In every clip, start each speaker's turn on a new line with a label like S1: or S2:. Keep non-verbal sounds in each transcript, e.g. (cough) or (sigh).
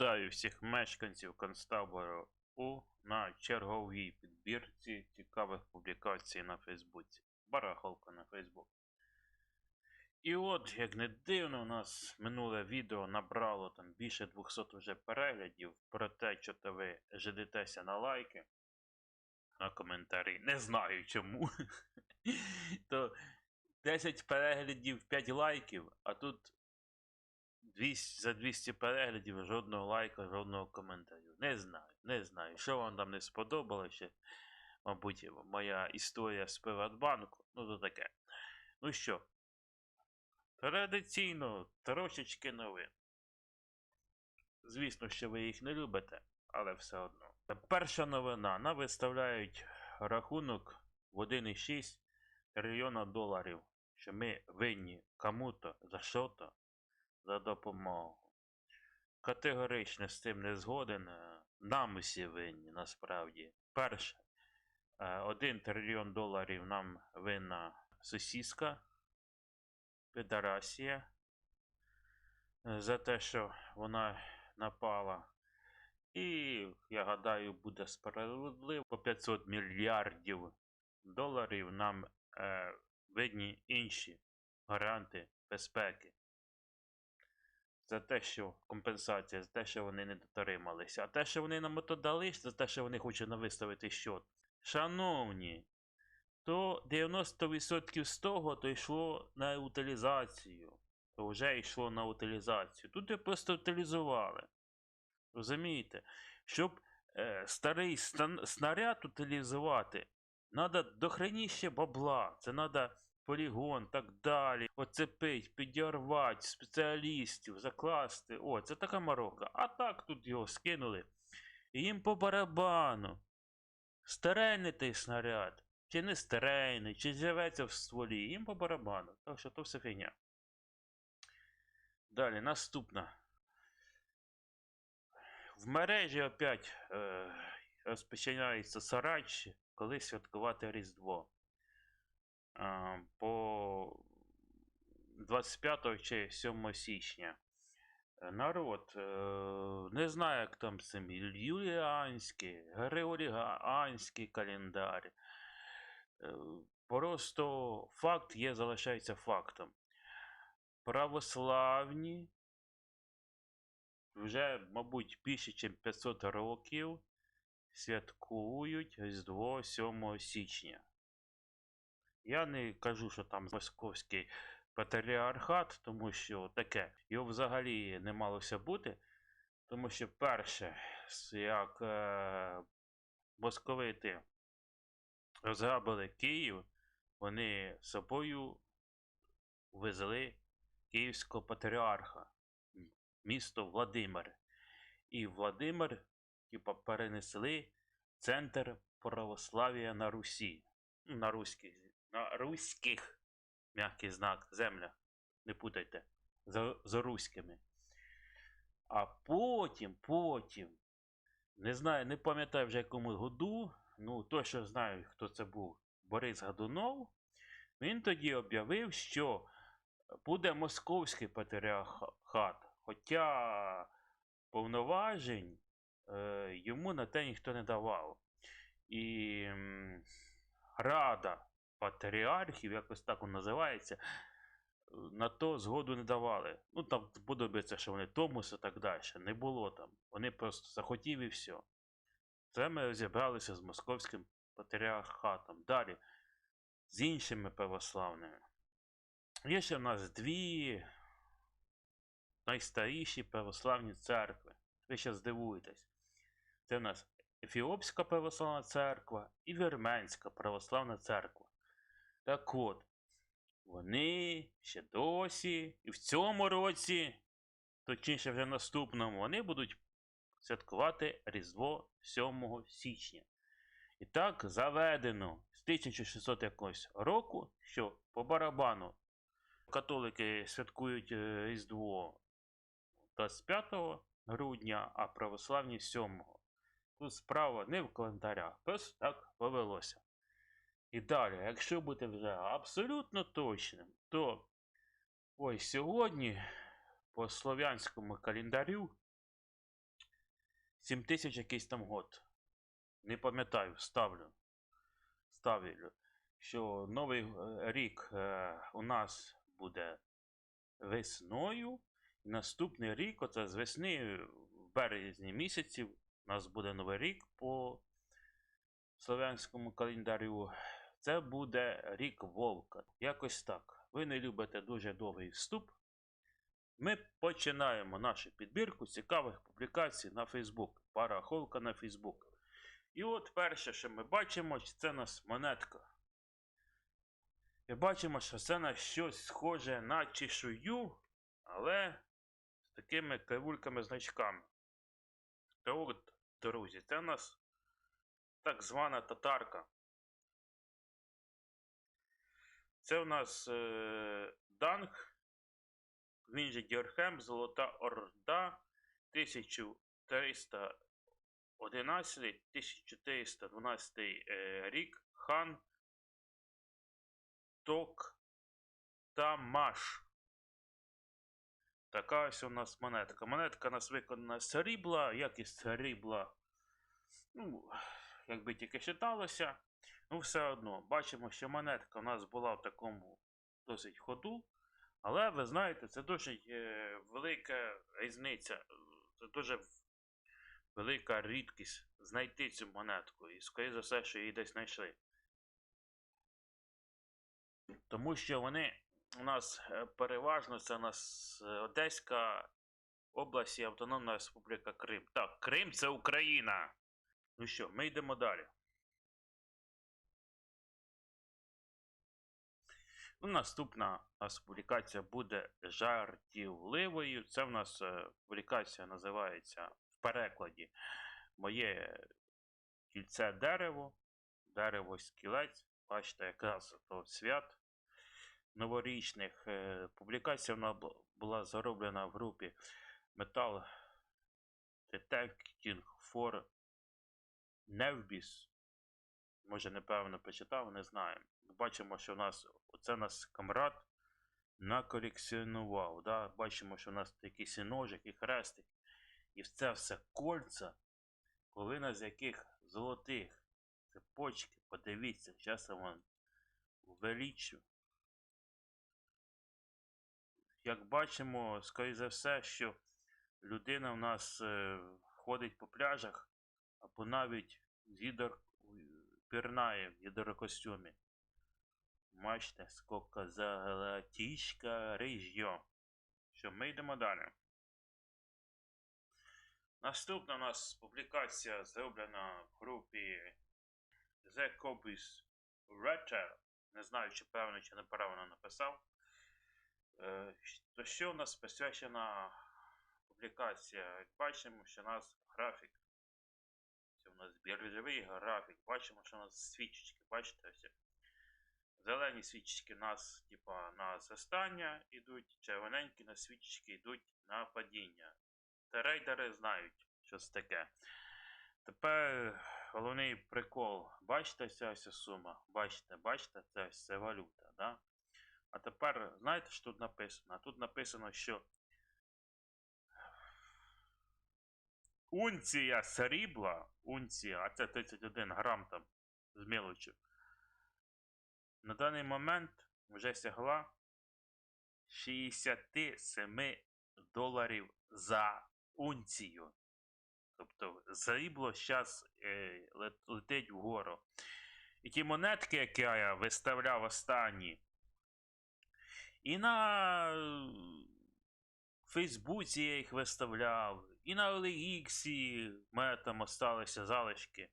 S1: Вітаю всіх мешканців концтабору У на черговій підбірці цікавих публікацій на Фейсбуці. Барахолка на Фейсбук. І от, як не дивно, у нас минуле відео набрало там більше 200 вже переглядів про те, що то ви жидитеся на лайки, на коментарі. Не знаю чому. (laughs) То 10 переглядів, 5 лайків, а тут 200, за 200 переглядів жодного лайка, жодного коментарю. Не знаю, не знаю. Що вам там не сподобалося мабуть, моя історія з Приватбанку. Ну, то таке. Ну що, традиційно трошечки новин. Звісно, що ви їх не любите, але все одно. Перша новина. Нам виставляють рахунок в 1,6 трильйона доларів, що ми винні кому-то за що-то за допомогу. Категорично з цим не згоден. е, Нам усі винні, насправді. Перше, е, 1 трильйон доларів нам винна сусідська Педарасія е, за те, що вона напала. І, я гадаю, буде справедливо по 500 мільярдів доларів нам е, видні інші гаранти безпеки за те, що компенсація, за те, що вони не дотрималися. А те, що вони нам ото дали, за те, що вони хочуть виставити щот. Шановні, то 90% з того то йшло на утилізацію. То вже йшло на утилізацію. Тут ви просто утилізували. Розумієте? Щоб е, старий снаряд утилізувати, треба дохреніще бабла. Це треба полігон, так далі. Оцепить, підірвати, спеціалістів, закласти. О, це така морока. А так тут його скинули. І їм по барабану. Старейний той снаряд. Чи не старейний, чи з'яветься в стволі. Їм по барабану. Так що то все фігня. Далі, наступна. В мережі опять е, розпочинається сарач, коли святкувати Різдво. А, по 25 чи 7 січня. Е, Народ е, не знаю, як там це Юліанський, Григоріанський календар. Е, Просто факт є, залишається фактом. Православні вже, мабуть, більше, ніж 500 років святкують Різдво 7 січня. Я не кажу, що там московський патріархат, тому що таке. Його взагалі не малося бути. Тому що перше, як е, московити розграбили Київ, вони собою везли київського патріарха, місто Владимир. І Владимир, типа, перенесли центр православ'я на Русі. На руських, на руських, м'який знак, земля. Не путайте. За, за руськими. А потім, потім, не знаю, не пам'ятаю вже якому году, ну точно знаю, хто це був, Борис Годунов. Він тоді об'явив, що буде московський патріархат. Хоча повноважень е, йому на те ніхто не давав. І Рада патріархів, якось так воно називається, на то згоду не давали. Ну там подобається, що вони Томус і так далі. Не було там. Вони просто захотів і все. Це ми розібралися з московським патріархатом. Далі з іншими православними. Є ще в нас дві найстаріші православні церкви. Ви ще здивуєтесь. Це в нас Ефіопська православна церква і Вірменська православна церква. Так от, вони ще досі, і в цьому році, точніше вже наступному, вони будуть святкувати Різдво 7 січня. І так заведено з 1600 якогось року, що по барабану католики святкують е, Різдво 25 грудня, а православні 7. Тут справа не в календарях, просто так повелося. І далі, якщо бути вже абсолютно точним, то ось сьогодні по слов'янському календарю 7000 якийсь там год. Не пам'ятаю, ставлю. Ставлю, що новий е, рік е, у нас буде весною. І наступний рік, оце з весни, в березні місяці, у нас буде новий рік по слов'янському календарю. Це буде рік вовка. Якось так. Ви не любите дуже довгий вступ. Ми починаємо нашу підбірку цікавих публікацій на Фейсбук. Парахолка на Фейсбук. І от перше, що ми бачимо, це у нас монетка. І бачимо, що це на щось схоже на чешую, але з такими кривульками значками. Та от, друзі, це у нас так звана татарка. Це у нас е, Данг, він же Золота Орда, 1311-1412 е, рік, хан Ток Тамаш. Така ось у нас монетка. Монетка у нас виконана з срібла, якість срібла. Ну, якби тільки читалося. Ну, все одно, бачимо, що монетка у нас була в такому досить ходу. Але ви знаєте, це е, велика різниця. Це дуже велика рідкість знайти цю монетку. І скоріше за все, що її десь знайшли. Тому що вони у нас е, переважно це у нас е, Одеська область і Автономна Республіка Крим. Так, Крим це Україна. Ну що, ми йдемо далі. Ну, наступна у нас публікація буде жартівливою. Це в нас е, публікація називається в перекладі Моє кільце дерево, дерево скілець. Бачите, якраз то свят новорічних. Е, Публікація вона була зароблена в групі Metal Detecting for Nevbis. Може, непевно прочитав, не знаю. Бачимо, що в нас оце нас камрад наколекціонував. Да? Бачимо, що у нас якийсь і ножик, і хрестик. І це все кольца, половина з яких золотих цепочки. Подивіться, зараз я вам увеличу. Як бачимо, скоріше за все, що людина в нас е, ходить по пляжах, або навіть з гідр... пірнає в гідрокостюмі. Бачите, скільки золотішка рижьо. Що, ми йдемо далі. Наступна у нас публікація зроблена в групі The Copies Writer. Не знаю, чи певно, чи неправильно написав. Е, То що у нас присвячена публікація? Бачимо, що у нас графік. Це у нас біржовий графік. Бачимо, що у нас свічечки. Бачите, ось. Зелені свічечки нас, типа, на зростання йдуть, червоненькі на свічечки йдуть на падіння. Трейдери знають, що це таке. Тепер головний прикол. Бачите ця ось сума? Бачите, бачите, це це валюта, да? А тепер, знаєте, що тут написано? Тут написано, що унція срібла, унція, а це 31 грам там з мілочю, на даний момент вже сягла 67 доларів за унцію. Тобто срібло зараз е, летить вгору. І ті монетки, які я виставляв останні, і на е, Фейсбуці я їх виставляв, і на OLX в мене там осталися залишки.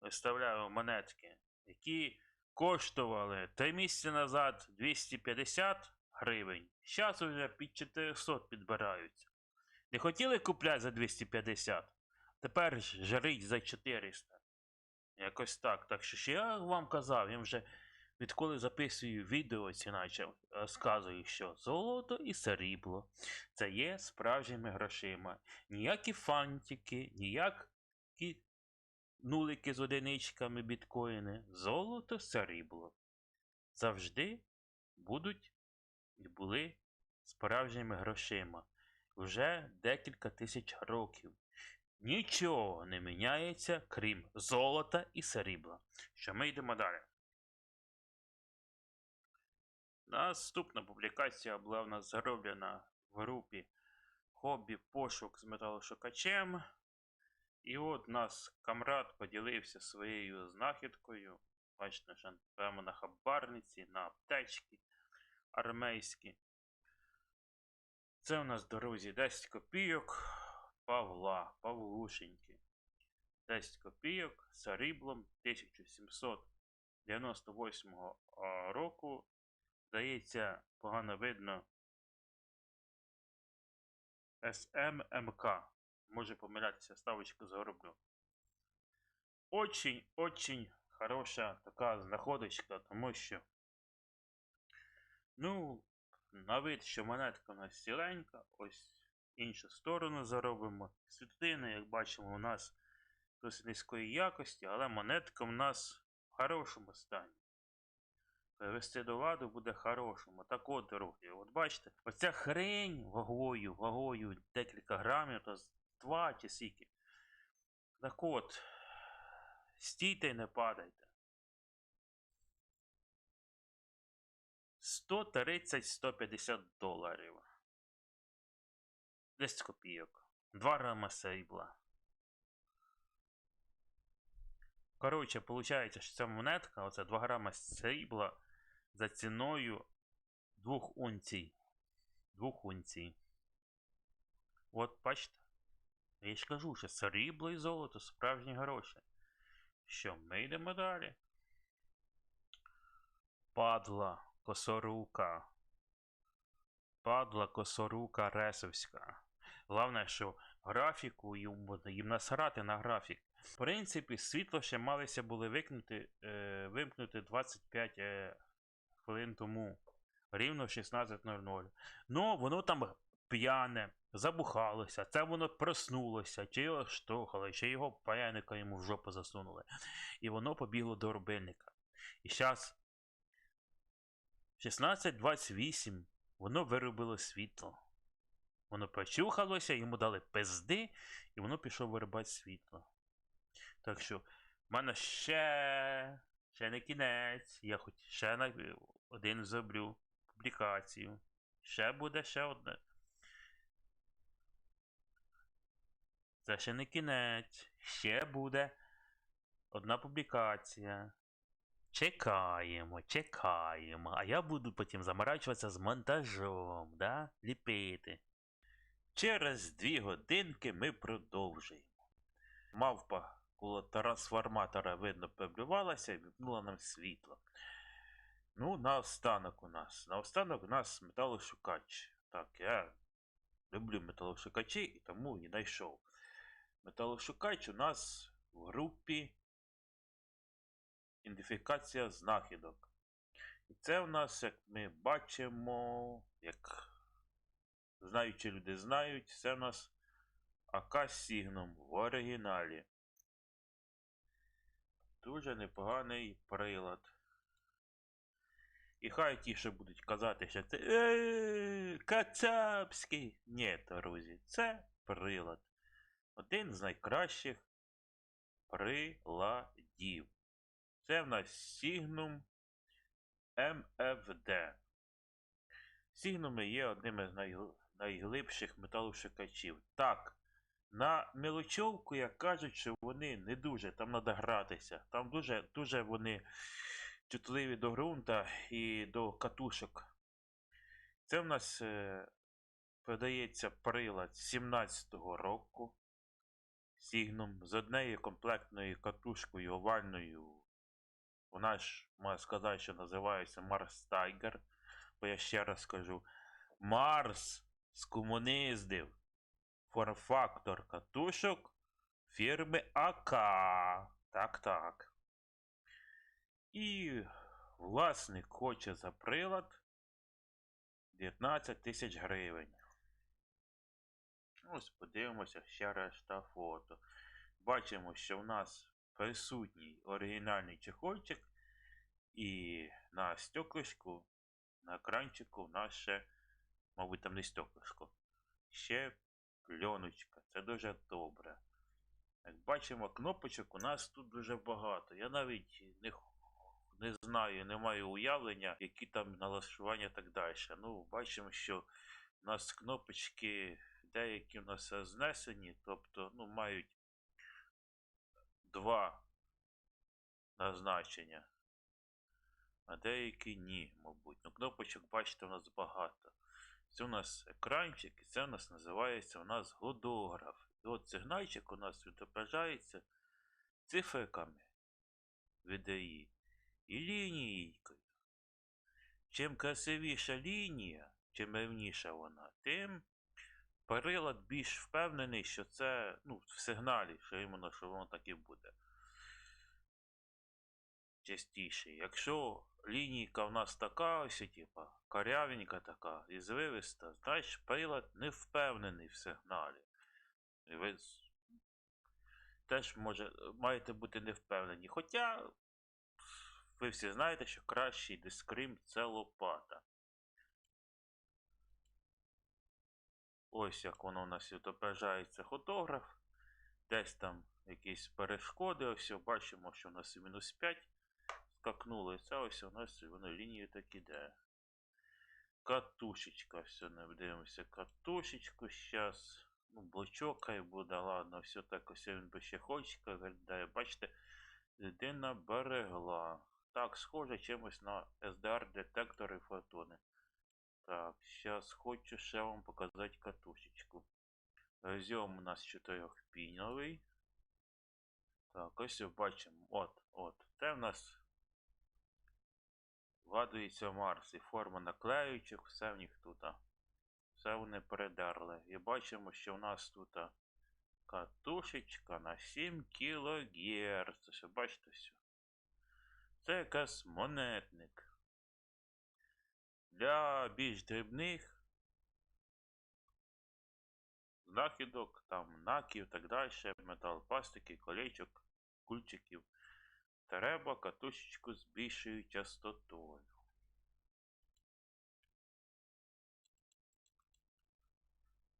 S1: Виставляю монетки, які коштували 3 місяці назад 250 гривень. Зараз вже під 400 підбираються. Не хотіли купляти за 250, тепер жарить за 400. Якось так. Так що ще я вам казав, я вже відколи записую відео наче розказую, що золото і срібло це є справжніми грошима. Ніякі фантики, ніякі нулики з одиничками біткоїни, золото, срібло. Завжди будуть і були справжніми грошима. Вже декілька тисяч років. нічого не міняється, крім золота і срібла. Що ми йдемо далі. Наступна публікація була в нас зароблена в групі Хобі пошук з металошукачем. І от нас камрад поділився своєю знахідкою. Бачите, що прямо на хабарниці, на аптечці армейські. Це у нас, друзі, 10 копійок Павла, Павлушеньки. 10 копійок з сріблом 1798 року. Здається, погано видно. СММК. Може помилятися, ставочку зароблю. Очень-очень хороша така знаходочка, тому що. Ну, на вид, що монетка у нас ціленька, ось іншу сторону заробимо. Світлини, як бачимо, у нас досить низької якості, але монетка у нас в хорошому стані. Привести до ладу буде хорошому. Так от, дорогі, от бачите, оця хрень вагою, вагою декілька грамів, то два чи скільки. Так от, стійте і не падайте. 130-150 доларів. 10 копійок. 2 грама срібла. Коротше, виходить, що ця монетка, оце 2 грама срібла за ціною 2 унцій. 2 унцій. От бачите. Я ж кажу, що срібло і золото справжні гроші. Що, ми йдемо далі? Падла косорука. Падла косорука Ресовська. Головне, що графіку їм, їм насрати на графік. В принципі, світло ще малися були викнути, е, вимкнути 25 е, хвилин тому. Рівно 16.00. Ну, воно там п'яне, забухалося, це воно проснулося, чи його штовхали, чи його паяника йому в жопу засунули. І воно побігло до рубильника. І зараз 16.28 воно виробило світло. Воно почухалося, йому дали пизди, і воно пішло вирубати світло. Так що, в мене ще, ще не кінець. Я хоч ще один зроблю публікацію. Ще буде ще одне. Це ще не кінець. Ще буде одна публікація. Чекаємо, чекаємо. А я буду потім заморачуватися з монтажом, да? Ліпити. Через дві годинки ми продовжуємо. Мавпа коло трансформатора видно поблювалася і випнула нам світло. Ну, наостанок у нас. Наостанок у нас металошукач. Так, я люблю металошукачі і тому і знайшов. Металошукач у нас в групі ідентифікація знахідок. І це у нас, як ми бачимо, як знаючі люди знають, це у нас АК Сігнум в оригіналі. Дуже непоганий прилад. І хай ті, що будуть казати, що це е, Кацапський. Ні, друзі, це прилад. Один з найкращих приладів. Це в нас Signum MFD. Сігнуми є одним із найглибших металошукачів. Так, на мелочовку, як кажуть, що вони не дуже, там треба гратися. Там дуже, дуже вони чутливі до ґрунта і до катушок. Це в нас е, продається прилад 17-го року. Сігнум з однією комплектною катушкою овальною. Вона ж, можна сказати, що називається Марс Тайгер. Бо я ще раз скажу. Марс скомуниздив форм-фактор катушок фірми АК. Так, так. І власник хоче за прилад 19 тисяч гривень. Ось подивимося ще решта фото. Бачимо, що в нас присутній оригінальний чехольчик, і на стеклишку, на екранчику в нас ще, мабуть, там не стеклишко, ще пленочка. Це дуже добре. Як бачимо, кнопочок у нас тут дуже багато. Я навіть не, не знаю, не маю уявлення, які там налаштування і так далі. Ну, бачимо, що у нас кнопочки деякі у нас знесені, тобто ну, мають два назначення. А деякі ні, мабуть. Ну, кнопочок, бачите, у нас багато. Це у нас екранчик, і це у нас називається у нас годограф. І от сигнальчик у нас відображається циферками VDI і лінійкою. Чим красивіша лінія, чим рівніша вона, тим прилад більш впевнений, що це ну, в сигналі, що іменно, що воно так і буде. Частіше. Якщо лінійка в нас така, ось, типа, корявенька така і звивиста, значить прилад не впевнений в сигналі. І ви теж може, маєте бути не впевнені. Хоча ви всі знаєте, що кращий дискрим це лопата. Ось як воно у нас відображається фотограф. Десь там якісь перешкоди. Ось бачимо, що у нас мінус 5 скакнуло. І це ось у нас воно лінію так іде. Катушечка, все, не дивимося. Катушечку зараз. Ну, блочок хай буде, ладно, все так ось він би ще хочка виглядає. Бачите, людина берегла. Так, схоже чимось на SDR-детектори фотони. Так, зараз хочу ще вам показати катушечку. Розйом у нас чотирьохпіновий. Так, ось бачимо. От, от. Це в нас вгадується Марс і форма наклеючок, все в них тут. Все вони передерли. І бачимо, що в нас тут катушечка на 7 кГц. Бачите все. Це якась монетник. Для більш дрібних знахідок, там наків, так далі, метал, пластики, колечок, кульчиків. Треба катушечку з більшою частотою.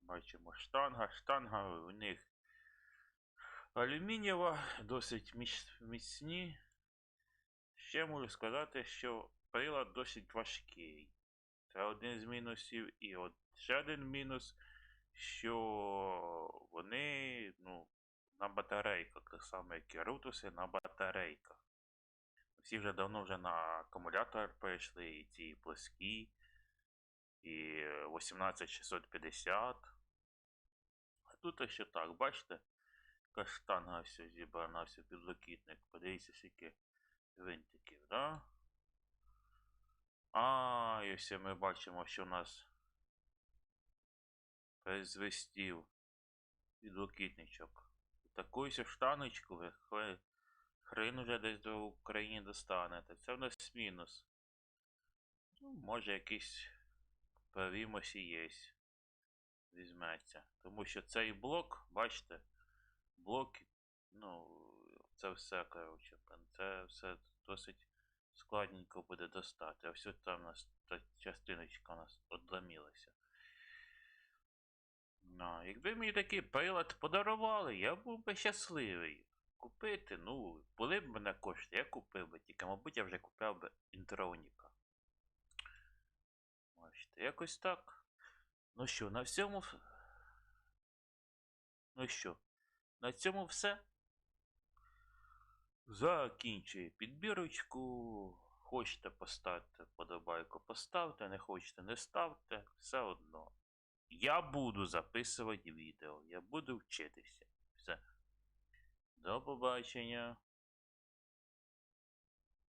S1: Бачимо штанга. Штанга у них алюмінієва, досить міцні. Ще можу сказати, що прилад досить важкий. Це один з мінусів. І от ще один мінус, що вони ну, на батарейках, так само як і рутуси на батарейках. Всі вже давно вже на акумулятор перейшли, і ці плоскі, і 18650. А тут ще так, бачите, яка штанга все зібрана, все підлокітник. Подивіться, скільки гвинтиків, да? А, і все ми бачимо, що у нас перезвестів підлокітничок. Таку ось штаночку хе- хрен уже десь до України достанете. Це в нас мінус. Ну, може якийсь Повімось і. Візьметься. Тому що цей блок, бачите, блок, ну, це все, коротше, це все досить складненько буде достати. А все там у нас та частиночка у нас одламілася. Ну, якби мені такий прилад подарували, я був би щасливий. Купити, ну, були б мене кошти, я купив би, тільки, мабуть, я вже купив би інтроніка. Бачите, якось так. Ну що, на всьому. Ну що, на цьому все. Закінчую підбірочку. Хочете поставте подобайку, поставте, не хочете, не ставте. Все одно. Я буду записувати відео, я буду вчитися. Все. До побачення.